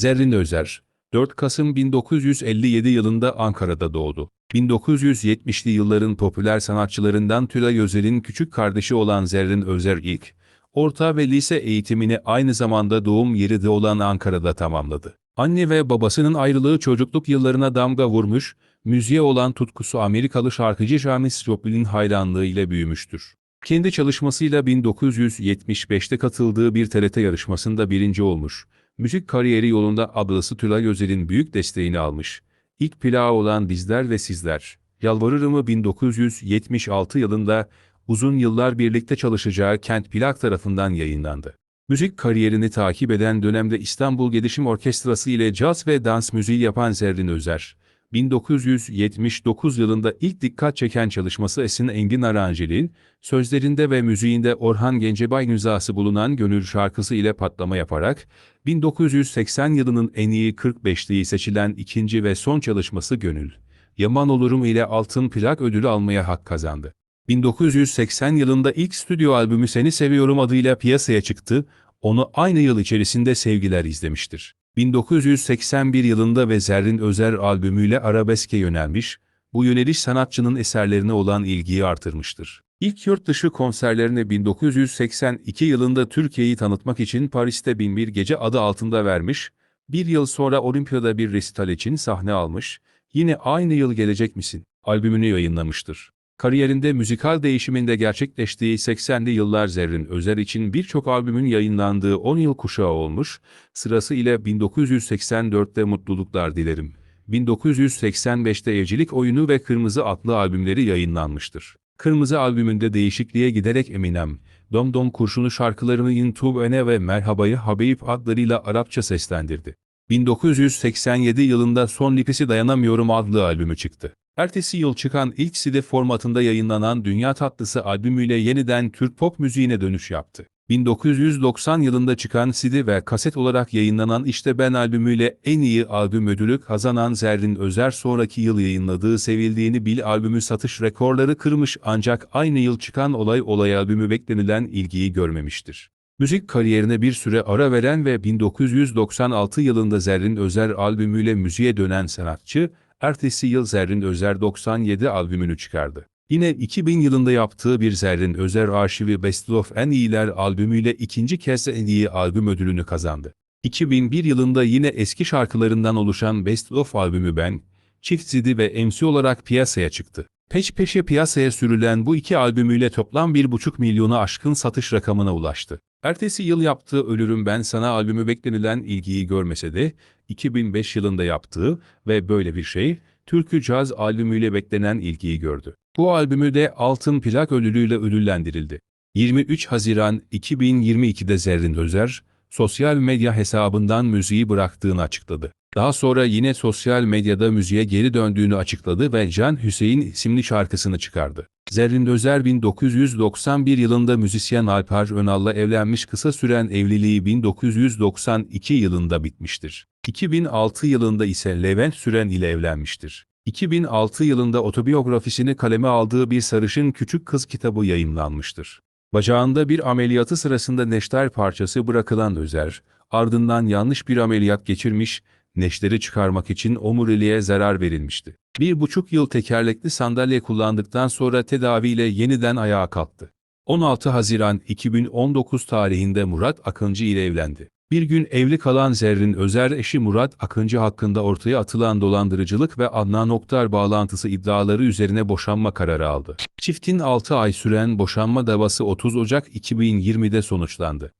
Zerrin Özer, 4 Kasım 1957 yılında Ankara'da doğdu. 1970'li yılların popüler sanatçılarından Tülay Özer'in küçük kardeşi olan Zerrin Özer ilk, orta ve lise eğitimini aynı zamanda doğum yeri de olan Ankara'da tamamladı. Anne ve babasının ayrılığı çocukluk yıllarına damga vurmuş, müziğe olan tutkusu Amerikalı şarkıcı Janis Joplin'in hayranlığı ile büyümüştür. Kendi çalışmasıyla 1975'te katıldığı bir TRT yarışmasında birinci olmuş. Müzik kariyeri yolunda ablası Tülay Özer'in büyük desteğini almış. İlk plağı olan Bizler ve Sizler, Yalvarırım'ı 1976 yılında uzun yıllar birlikte çalışacağı Kent Plak tarafından yayınlandı. Müzik kariyerini takip eden dönemde İstanbul Gelişim Orkestrası ile caz ve dans müziği yapan Zerrin Özer, 1979 yılında ilk dikkat çeken çalışması Esin Engin Aranceli'nin, sözlerinde ve müziğinde Orhan Gencebay nüzası bulunan Gönül şarkısı ile patlama yaparak, 1980 yılının en iyi 45'liği seçilen ikinci ve son çalışması Gönül, Yaman Olurum ile Altın Plak ödülü almaya hak kazandı. 1980 yılında ilk stüdyo albümü Seni Seviyorum adıyla piyasaya çıktı, onu aynı yıl içerisinde Sevgiler izlemiştir. 1981 yılında ve Zerrin Özer albümüyle arabeske yönelmiş, bu yöneliş sanatçının eserlerine olan ilgiyi artırmıştır. İlk yurt dışı konserlerini 1982 yılında Türkiye'yi tanıtmak için Paris'te Binbir Gece adı altında vermiş, bir yıl sonra Olimpiyada bir resital için sahne almış, yine aynı yıl Gelecek Misin albümünü yayınlamıştır. Kariyerinde müzikal değişiminde gerçekleştiği 80'li yıllar Zerrin Özer için birçok albümün yayınlandığı 10 yıl kuşağı olmuş, sırası ile 1984'te Mutluluklar Dilerim, 1985'te Evcilik Oyunu ve Kırmızı adlı albümleri yayınlanmıştır. Kırmızı albümünde değişikliğe giderek Eminem, Dom Dom Kurşunu şarkılarını YouTube Öne ve Merhabayı Habeyip adlarıyla Arapça seslendirdi. 1987 yılında Son Nefesi Dayanamıyorum adlı albümü çıktı. Ertesi yıl çıkan ilk CD formatında yayınlanan Dünya Tatlısı albümüyle yeniden Türk pop müziğine dönüş yaptı. 1990 yılında çıkan CD ve kaset olarak yayınlanan İşte Ben albümüyle en iyi albüm ödülü kazanan Zerrin Özer sonraki yıl yayınladığı Sevildiğini Bil albümü satış rekorları kırmış ancak aynı yıl çıkan Olay Olay albümü beklenilen ilgiyi görmemiştir. Müzik kariyerine bir süre ara veren ve 1996 yılında Zerrin Özer albümüyle müziğe dönen sanatçı, ertesi yıl Zerrin Özer 97 albümünü çıkardı. Yine 2000 yılında yaptığı bir Zerrin Özer arşivi Best of En İyiler albümüyle ikinci kez en iyi albüm ödülünü kazandı. 2001 yılında yine eski şarkılarından oluşan Best of albümü Ben, Çift Zidi ve MC olarak piyasaya çıktı. Peş peşe piyasaya sürülen bu iki albümüyle toplam 1,5 milyonu aşkın satış rakamına ulaştı. Ertesi yıl yaptığı Ölürüm Ben Sana albümü beklenilen ilgiyi görmese de, 2005 yılında yaptığı ve böyle bir şey, Türkü Caz albümüyle beklenen ilgiyi gördü. Bu albümü de Altın Plak ödülüyle ödüllendirildi. 23 Haziran 2022'de Zerrin Özer, sosyal medya hesabından müziği bıraktığını açıkladı. Daha sonra yine sosyal medyada müziğe geri döndüğünü açıkladı ve Can Hüseyin isimli şarkısını çıkardı. Zerrin Özer 1991 yılında müzisyen Alper Önal'la evlenmiş kısa süren evliliği 1992 yılında bitmiştir. 2006 yılında ise Levent Süren ile evlenmiştir. 2006 yılında otobiyografisini kaleme aldığı Bir Sarışın Küçük Kız kitabı yayınlanmıştır. Bacağında bir ameliyatı sırasında neşter parçası bırakılan Özer, ardından yanlış bir ameliyat geçirmiş, neşteri çıkarmak için omuriliğe zarar verilmişti. Bir buçuk yıl tekerlekli sandalye kullandıktan sonra tedaviyle yeniden ayağa kalktı. 16 Haziran 2019 tarihinde Murat Akıncı ile evlendi. Bir gün evli kalan Zerrin Özer eşi Murat Akıncı hakkında ortaya atılan dolandırıcılık ve Adnan Oktar bağlantısı iddiaları üzerine boşanma kararı aldı. Çiftin 6 ay süren boşanma davası 30 Ocak 2020'de sonuçlandı.